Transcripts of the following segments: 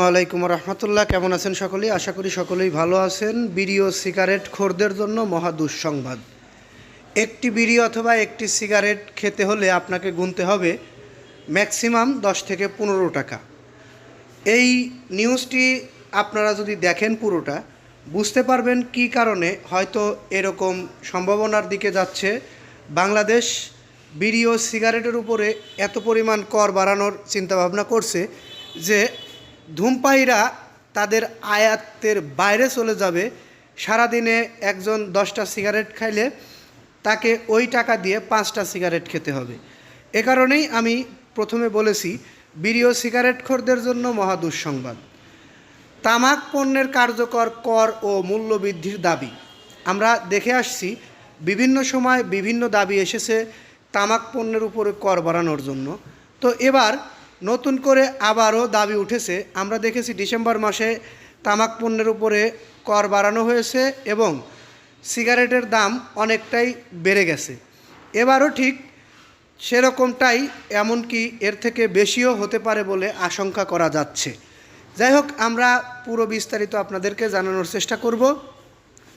ওয়ালাইকুম রহমতুল্লাহ, কেমন আছেন সকলেই? আশা করি সকলেই ভালো আছেন। বিড়ি ও সিগারেট খোরদের জন্য মহা দুঃসংবাদ। একটি বিড়ি অথবা একটি সিগারেট খেতে হলে আপনাকে গুনতে হবে ম্যাক্সিমাম দশ থেকে পনেরো টাকা। এই নিউজটি আপনারা যদি দেখেন পুরোটা, বুঝতে পারবেন কি কারণে হয়তো এরকম সম্ভাবনার দিকে যাচ্ছে। বাংলাদেশ বিড়ি ও সিগারেটের উপরে এত পরিমাণ কর বাড়ানোর চিন্তাভাবনা করছে যে ধূমপায়ীরা তাদের আয়াতের বাইরে চলে যাবে। সারাদিনে একজন দশটা সিগারেট খাইলে তাকে ওই টাকা দিয়ে পাঁচটা সিগারেট খেতে হবে। এ কারণেই আমি প্রথমে বলেছি বিড়ি ও সিগারেট খোরদের জন্য মহা দুঃসংবাদ। তামাক পণ্যের কার্যকর কর ও মূল্য বৃদ্ধির দাবি। আমরা দেখে আসছি, বিভিন্ন সময় বিভিন্ন দাবি এসেছে তামাক পণ্যের উপরে কর বাড়ানোর জন্য। তো এবার নতুন করে আবারও দাবি উঠেছে। আমরা দেখেছি ডিসেম্বর মাসে তামাক পণ্যের উপরে কর বাড়ানো হয়েছে এবং সিগারেটের দাম অনেকটাই বেড়ে গেছে। এবারও ঠিক সেরকমটাই, এমনকি এর থেকে বেশিও হতে পারে বলে আশঙ্কা করা যাচ্ছে। যাই হোক, আমরা পুরো বিস্তারিত আপনাদেরকে জানানোর চেষ্টা করব।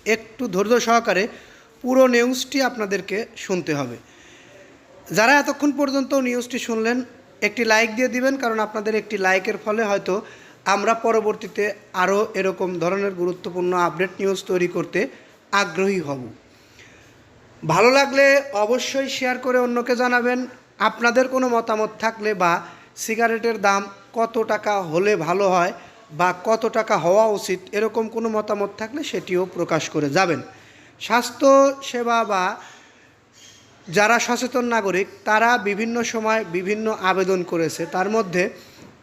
একটু ধৈর্য সহকারে পুরো নিউজটি আপনাদেরকে শুনতে হবে। যারা এতক্ষণ পর্যন্ত নিউজটি শুনলেন একটি লাইক দিয়ে দিবেন, কারণ আপনাদের একটি লাইকের ফলে হয়তো আমরা পরবর্তীতে আরও এরকম ধরনের গুরুত্বপূর্ণ আপডেট নিউজ তৈরি করতে আগ্রহী হব। ভালো লাগলে অবশ্যই শেয়ার করে অন্যকে জানাবেন। আপনাদের কোনো মতামত থাকলে বা সিগারেটের দাম কত টাকা হলে ভালো হয় বা কত টাকা হওয়া উচিত এরকম কোনো মতামত থাকলে সেটিও প্রকাশ করে যাবেন। স্বাস্থ্য, সেবা বা যারা সচেতন নাগরিক, তারা বিভিন্ন সময় বিভিন্ন আবেদন করেছে। তার মধ্যে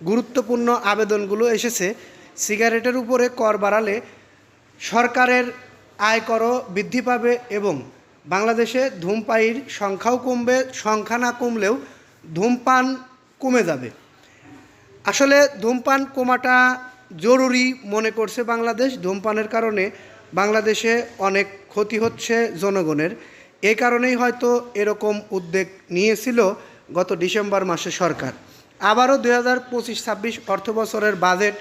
গুরুত্বপূর্ণ আবেদনগুলো এসেছে, সিগারেটের উপরে কর বাড়ালে সরকারের আয় করও বৃদ্ধি পাবে এবং বাংলাদেশে ধূমপায়ীর সংখ্যাও কমবে, সংখ্যা না কমলেও ধূমপান কমে যাবে। আসলে ধূমপান কমাটা জরুরি মনে করছে বাংলাদেশ। ধূমপানের কারণে বাংলাদেশে অনেক ক্ষতি হচ্ছে জনগণের। এই কারণেই হয়তো এরকম উদ্যোগ নিয়েছিল গত ডিসেম্বর মাসে সরকার। আবারও দুই হাজার পঁচিশ ছাব্বিশ অর্থ বছরের বাজেট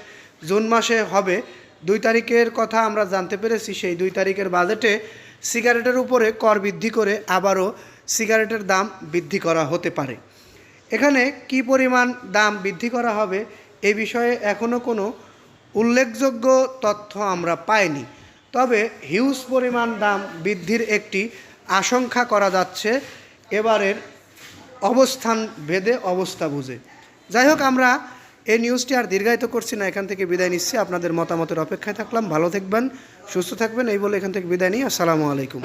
জুন মাসে হবে। দুই তারিখের কথা আমরা জানতে পেরেছি, সেই দুই তারিখের বাজেটে সিগারেটের উপরে কর বৃদ্ধি করে আবারও সিগারেটের দাম বৃদ্ধি করা হতে পারে। এখানে কি পরিমাণ দাম বৃদ্ধি করা হবে এ বিষয়ে এখনও কোনো উল্লেখযোগ্য তথ্য আমরা পাইনি। তবে হিউজ পরিমাণ দাম বৃদ্ধির একটি আশঙ্কা করা যাচ্ছে এবারের অবস্থান ভেদে অবস্থা বুঝে। যাই হোক, আমরা এই নিউজটি আর দীর্ঘায়িত করছি না, এখান থেকে বিদায় নিচ্ছি। আপনাদের মতামতের অপেক্ষায় থাকলাম। ভালো থাকবেন, সুস্থ থাকবেন, এই বলে এখান থেকে বিদায় নিই। আসসালামু আলাইকুম।